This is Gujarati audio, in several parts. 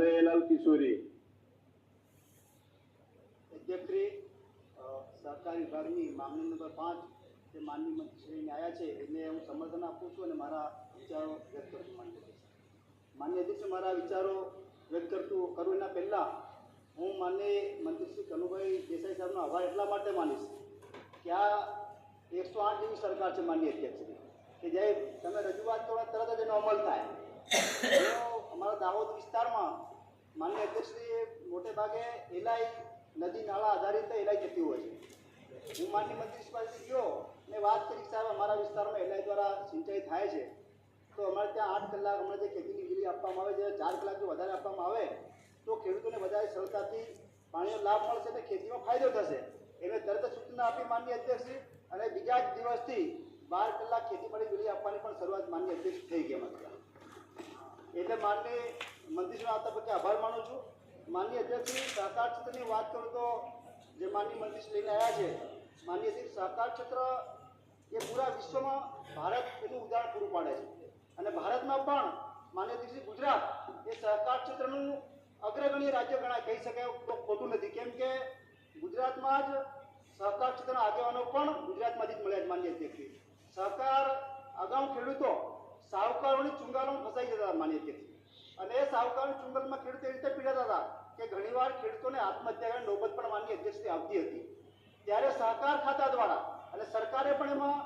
કનૈયાલાલ કિશોરી અધ્યક્ષશ્રી સહકાર વિભાગની માંગણી નંબર પાંચ જે માનની મંત્રીશ્રીને આવ્યા છે એને હું સમર્થન આપું છું અને મારા વિચારો વ્યક્ત કરું માન્ય માન્ય અધ્યક્ષ મારા વિચારો વ્યક્ત કરતું કરું એના પહેલાં હું માન્ય મંત્રી શ્રી કનુભાઈ દેસાઈ સાહેબનો આભાર એટલા માટે માનીશ કે આ એકસો આઠ જેવી સરકાર છે માન્ય અધ્યક્ષશ્રી કે જે તમે રજૂઆત કરો તરત જ એનો અમલ થાય એનો અમારા દાહોદ વિસ્તારમાં માન્ય અધ્યક્ષશ્રી મોટે ભાગે એલઆઈ નદી નાળા આધારિત એલાઈ જતી હોય છે. હું માન્ય મંત્રી પાસે ગયો ને વાત કરી સાહેબ અમારા વિસ્તારમાં એલાઈ દ્વારા સિંચાઈ થાય છે. તો અમારે ત્યાં આઠ કલાક હમણાં જે ખેતીની વીજળી આપવામાં આવે છે, ચાર કલાક વધારે આપવામાં આવે, તો ખેડૂતોને વધારે સરળતાથી પાણીનો લાભ મળશે અને ખેતીમાં ફાયદો થશે. એને તરત સૂચના આપી માન્ય અધ્યક્ષશ્રી અને બીજા જ દિવસથી બાર કલાક ખેતીવાડી વીજળી આપવાની પણ શરૂઆત માન્ય અધ્યક્ષ થઈ અમારે એટલે માન્ય મંત્રીશ્રીનો આ તબક્કે આભાર માનું છું. માન્ય અધ્યક્ષશ્રી સહકાર ક્ષેત્રની વાત કરું તો જે માન્ય મંત્રીશ્રી લઈને આવ્યા છે માનીય શ્રી સહકાર ક્ષેત્ર એ પૂરા વિશ્વમાં ભારત એનું ઉદાહરણ પૂરું પાડે છે. અને ભારતમાં પણ માન્ય શ્રી ગુજરાત એ સહકાર ક્ષેત્રનું અગ્રગણ્ય રાજ્ય ગણાય કહી શકાય તો ખોટું નથી. કેમ કે ગુજરાતમાં જ સહકાર ક્ષેત્રના આગેવાનો પણ ગુજરાતમાંથી જ મળ્યા છે માન્ય અધ્યક્ષશ્રી સહકાર અગાઉ ખેડૂતો સાહુકારોની ચુંગાલોમાં ફસાઈ જતા માન્ય અધ્યક્ષ. અને એ સાહુકારોની ચુંગલમાં ખેડૂતો એ રીતે પીડાતા હતા કે ઘણીવાર ખેડૂતોને આત્મહત્યા નોબત પણ માનની અધ્યક્ષથી આવતી હતી. ત્યારે સહકાર ખાતા દ્વારા અને સરકારે પણ એમાં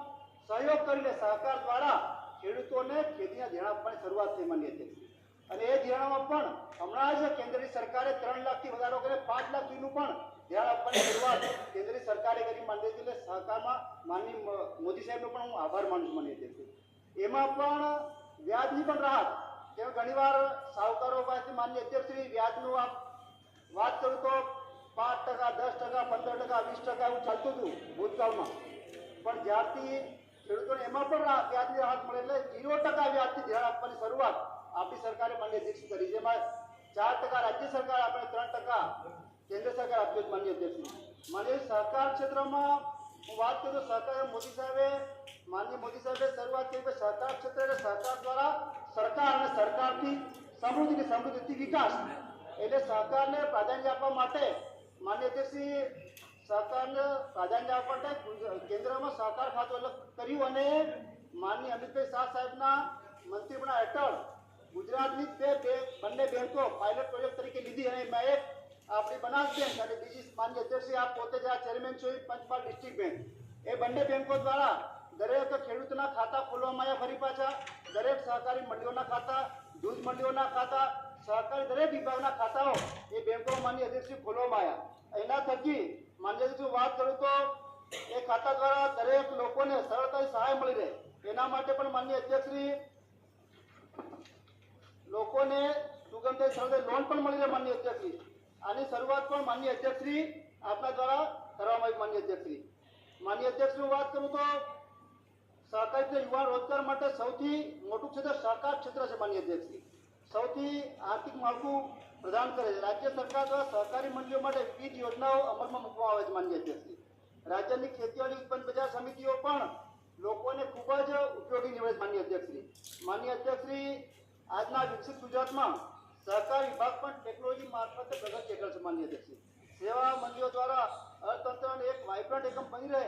સહયોગ કરીને સહકાર દ્વારા ખેડૂતોને ખેતીના ધિરાણ આપવાની શરૂઆત થઈ માની હતી અને એ ધિરાણોમાં પણ હમણાં જ કેન્દ્રીય સરકારે ત્રણ લાખથી વધારો કરીને પાંચ લાખ સુધીનું પણ ધિરાણ આપવાની શરૂઆત કેન્દ્રીય સરકારે કરી માંડી હતી એટલે સહકારમાં માનની મોદી સાહેબનો પણ હું આભાર માનું છું અધ્યક્ષ એમાં પણ વ્યાજની પણ રાહત ઘણીવાર સાહુકારો પાસેથી માન્ય અધ્યક્ષશ્રી વ્યાજનું આપ વાત કરું તો પાંચ ટકા, દસ ટકા, પંદર ટકા, વીસ ટકા એવું ચાલતું હતું ભૂતકાળમાં. પણ જ્યારથી ખેડૂતોને એમાં પણ વ્યાજની રાહત મળે એટલે ઝીરો ટકા વ્યાજથી ધ્યાન આપવાની શરૂઆત આપણી સરકારે માન્ય અધ્યક્ષ કરી જેમાં ચાર ટકા રાજ્ય સરકાર, આપણે ત્રણ ટકા કેન્દ્ર સરકાર આપ્યું માન્ય અધ્યક્ષ માન્ય સહકાર ક્ષેત્રમાં હું વાત કરું તો સહકાર મોદી સાહેબે, માનનીય મોદી સાહેબે શરૂઆત કરી કે સહકાર ક્ષેત્રે સહકાર દ્વારા સરકાર અને સરકારથી સમૃદ્ધિ કે સમૃદ્ધિથી વિકાસ એટલે સહકારને પ્રાધાન્ય આપવા માટે માન્ય અધ્યક્ષશ્રી સહકારને પ્રાધાન્ય આપવા માટે કેન્દ્રમાં સહકાર ખાતું અલગ કર્યું અને માનનીય અમિતભાઈ શાહ સાહેબના મંત્રીપણા હેઠળ ગુજરાતની બે બે, બંને બેંકો પાયલટ પ્રોજેક્ટ તરીકે લીધી અને એમાં એક આપણી બનાસ બેંક અને બીજી માન્ય અધ્યક્ષશ્રી આપ પોતે જ આ ચેરમેન છો પંચમહાલ ડિસ્ટ્રિક્ટ બેંક એ બંને બેંકો દ્વારા દરેક ખેડૂતના ખાતા ખોલવામાં આવ્યા ફરી પાછા. દરેક સહકારી મંડળીઓના ખાતા, દૂધ મંડળીઓના ખાતા, સહકારી દરેક વિભાગના ખાતાઓ એ બેંકો માન્ય અધ્યક્ષશ્રી ખોલવામાં આવ્યા. એના થકી માન્ય અધ્યક્ષ વાત કરું તો, એ ખાતા દ્વારા દરેક લોકોને સરળતાથી સહાય મળી રહે. એના માટે પણ માન્ય અધ્યક્ષશ્રી લોકોને સુગમથી સરળ લોન પણ મળી રહે માન્ય અધ્યક્ષશ્રી આની શરૂઆત પણ માન્ય અધ્યક્ષશ્રી આપના દ્વારા કરવામાં આવી માન્ય અધ્યક્ષશ્રી. માન્ય અધ્યક્ષની વાત કરું તો સહકારી યુવા રોજગાર માટે સૌથી મોટું ક્ષેત્ર સહકાર ક્ષેત્ર છે માન્ય અધ્યક્ષશ્રી. સૌથી આર્થિક માળખું પ્રદાન કરે છે. રાજ્ય સરકાર દ્વારા સહકારી મંડળીઓ માટે વિવિધ યોજનાઓ અમલમાં મૂકવામાં આવે છે માન્ય અધ્યક્ષશ્રી. રાજ્યની ખેતીવાડી ઉત્પન્ન બજાર સમિતિઓ પણ લોકોને ખૂબ જ ઉપયોગી નીવડે માન્ય અધ્યક્ષશ્રી. માન્ય અધ્યક્ષશ્રી આજના વિકસિત ગુજરાતમાં સહકાર વિભાગ પણ ટેકનોલોજી મારફતે પ્રગતિ હેઠળ છે માન્ય અધ્યક્ષશ્રી સેવા મંડળીઓ દ્વારા અર્થતંત્રને એક વાઇબ્રન્ટ એકમ બની રહે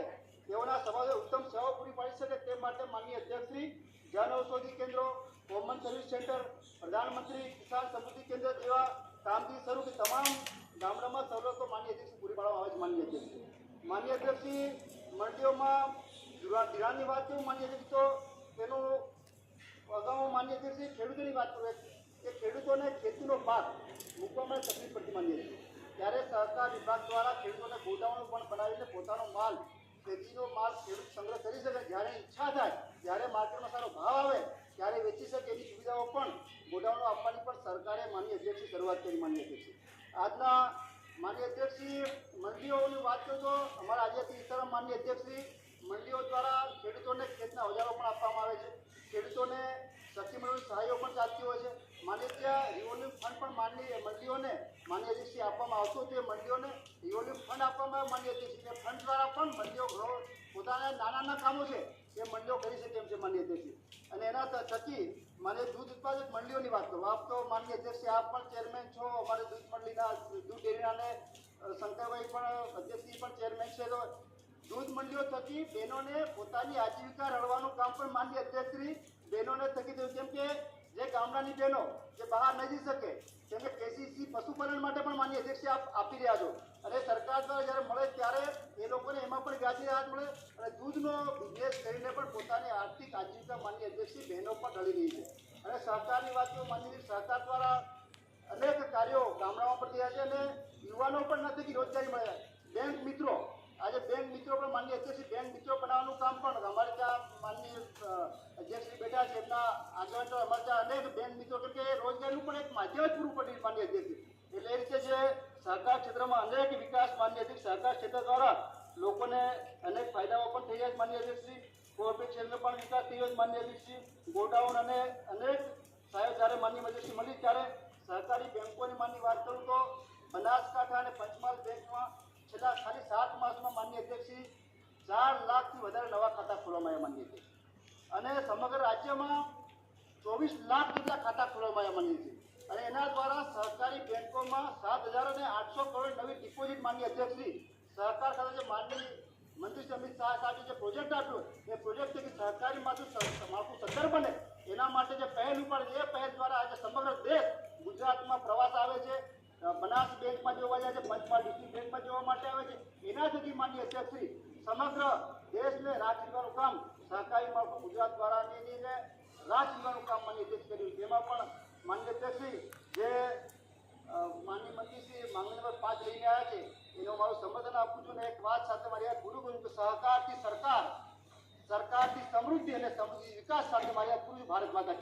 તેઓના સમાજે ઉત્તમ સેવાઓ પૂરી પાડી શકે તે માટે માનનીય અધ્યક્ષશ્રી જન ઔષધિ કેન્દ્રો કોમન સર્વિસ સેન્ટર પ્રધાનમંત્રી કિસાન સમૃદ્ધિ કેન્દ્ર જેવા કામગીરી શરૂ કે તમામ ગામડામાં સવલતો માન્ય અધ્યક્ષ પૂરી પાડવામાં આવે છે માન્ય અધ્યક્ષ માન્ય અધ્યક્ષશ્રી મંડીઓમાં ધિરા- ધિરાણની વાત કરું માન્ય અધ્યક્ષ તો તેનું અગાઉ માન્ય અધ્યક્ષશ્રી ખેડૂતોની વાત કરું કે ખેડૂતોને ખેતીનો પાક મૂકવામાં તકલીફ પડતી માનીએ છે ત્યારે સહકાર વિભાગ દ્વારા ખેડૂતોને ગોડાઉન પણ બનાવીને પોતાનો માલ, ખેતીનો માલ ખેડૂત સંગ્રહ કરી શકે. જ્યારે ઈચ્છા થાય, જ્યારે માર્કેટમાં સારો ભાવ આવે, ત્યારે વેચી શકે એવી સુવિધાઓ પણ ગોડાઉનો આપવાની પણ સરકારે માન્ય અધ્યક્ષની શરૂઆત કરી માન્ય અધ્યક્ષી આજના માન્ય અધ્યક્ષી મંડીઓની વાત કરું તો અમારા આદિવાસી વિસ્તારમાં માન્ય અધ્યક્ષી મંડીઓ દ્વારા ખેડૂતોને ખેતના ઓજારો પણ આપવામાં આવે છે. ખેડૂતોને સખી મંડળની સહાયો પણ ચાલતી હોય છે. માન્ય ત્યાં રિવોલ્યુમ ફંડ પણ માનની મંડીઓને માન્ય અધ્યક્ષી આપવામાં આવતું તે મંડીઓને રિવોલ્યુમ ફંડ આપવામાં માન્ય અધ્યક્ષી ફંડ દ્વારા પણ મંડીઓ પોતાના નાના નાના કામો છે, એ મંડીઓ કરી શકે એમ છે માન્ય અધ્યક્ષી અને એના થકી મારે દૂધ ઉત્પાદક મંડળીઓની વાત કરું, આપ તો માન્ય અધ્યક્ષ આપ પણ ચેરમેન છો, અમારે દૂધ મંડળીના દૂધ ડેરીના શંકરભાઈ પણ અધ્યક્ષજી પણ ચેરમેન છે, તો દૂધ મંડીઓ થકી બહેનોને પોતાની આજીવિકા રળવાનું કામ પણ માન્ય અધ્યક્ષશ્રી બહેનોને થકી થયું, કેમ કે જે ગામડાની બહેનો જે બહાર ન જઈ શકે, તેમને કેસીસી પશુપાલન માટે પણ માન્ય અધ્યક્ષે આપ, આપી રહ્યા છો. અને સરકાર દ્વારા જ્યારે મળે ત્યારે એ લોકોને એમાં પણ વ્યાજની રાહત મળે અને દૂધનો બિઝનેસ કરીને પણ પોતાની આર્થિક આજીવિકા માન્ય અધ્યક્ષની બહેનો પણ ઢળી રહી છે. અને સરકારની વાત માન્ય સરકાર દ્વારા અનેક કાર્યો ગામડાઓ પણ થયા છે અને યુવાનો પણ નથી કે રોજગારી મળે બેંક મિત્રો, આજે બેંક મિત્રો પણ માન્ય અધ્યક્ષ બેંક મિત્રો બનાવવાનું કામ પણ અમારે ત્યાં માનનીય અ, અધ્યક્ષશ્રી બેઠા છે એમના આગળ તો અમારે અનેક બેન મિત્રો કે રોજગારીનું પણ એક માધ્યમ જ પૂરું પડી માન્ય અધ્યક્ષ. એટલે એ રીતે જે સહકાર ક્ષેત્રમાં અનેક વિકાસ માન્ય અધ્યક્ષ સહકાર ક્ષેત્ર દ્વારા લોકોને અનેક ફાયદાઓ પણ થઈ રહ્યા છે અધ્યક્ષ કોર્પોરેટ ક્ષેત્રનો પણ વિકાસ થયો છે માનનીય અધ્યક્ષશ્રી ગોડાઉન અને અનેક સાહેબ જ્યારે માન્ય અધ્યક્ષ મળી ત્યારે સહકારી બેંકોની માનની વાત કરું તો બનાસકાંઠા અને પંચમહાલ બેંકમાં છેલ્લા ખાલી સાત માસમાં માનનીય અધ્યક્ષશ્રી ચાર લાખથી વધારે નવા ખાતા ખોલવામાં આવ્યા માન્ય અધ્યક્ષ. અને સમગ્ર રાજ્યમાં ચોવીસ લાખ જેટલા ખાતા ખોલવામાં આવ્યા છે અને એના દ્વારા સહકારી બેંકોમાં સાત હજાર અને આઠસો કરોડ નવી ડિપોઝિટ માનની અધ્યક્ષશ્રી સહકાર ખાતે જે માનની મંત્રી શ્રી અમિત શાહ સાહેબે જે પ્રોજેક્ટ આપ્યો, એ પ્રોજેક્ટ થકી સહકારી માળખું સદ્ધર બને. એના માટે જે પહેલ ઉપર એ પહેલ દ્વારા આજે સમગ્ર દેશ ગુજરાતમાં પ્રવાસ આવે છે. બનાસ બેંકમાં જોવા જાય છે, પંચમહાલ ડિસ્ટ્રિક્ટ બેંકમાં જોવા માટે આવે છે. એના થકી માન્ય અધ્યક્ષશ્રી સમગ્ર દેશને રાહ કામ સહકારી માળખું ગુજરાત દ્વારા રાહ ચીંધવાનું કામ માન્ય કર્યું. તેમાં પણ માન્ય અધ્યક્ષશ્રી જે અ, માનનીય મંત્રીશ્રી માંગણી નંબર પાંચ લઈને આવ્યા છે એનો મારું સમર્થન આપું છું અને એક વાત સાથે મારી આ પૂરું સહકારથી સરકાર સરકારથી સમૃદ્ધિ અને સમૃદ્ધિ વિકાસ સાથે મારી આ પૂરી ભારત માતા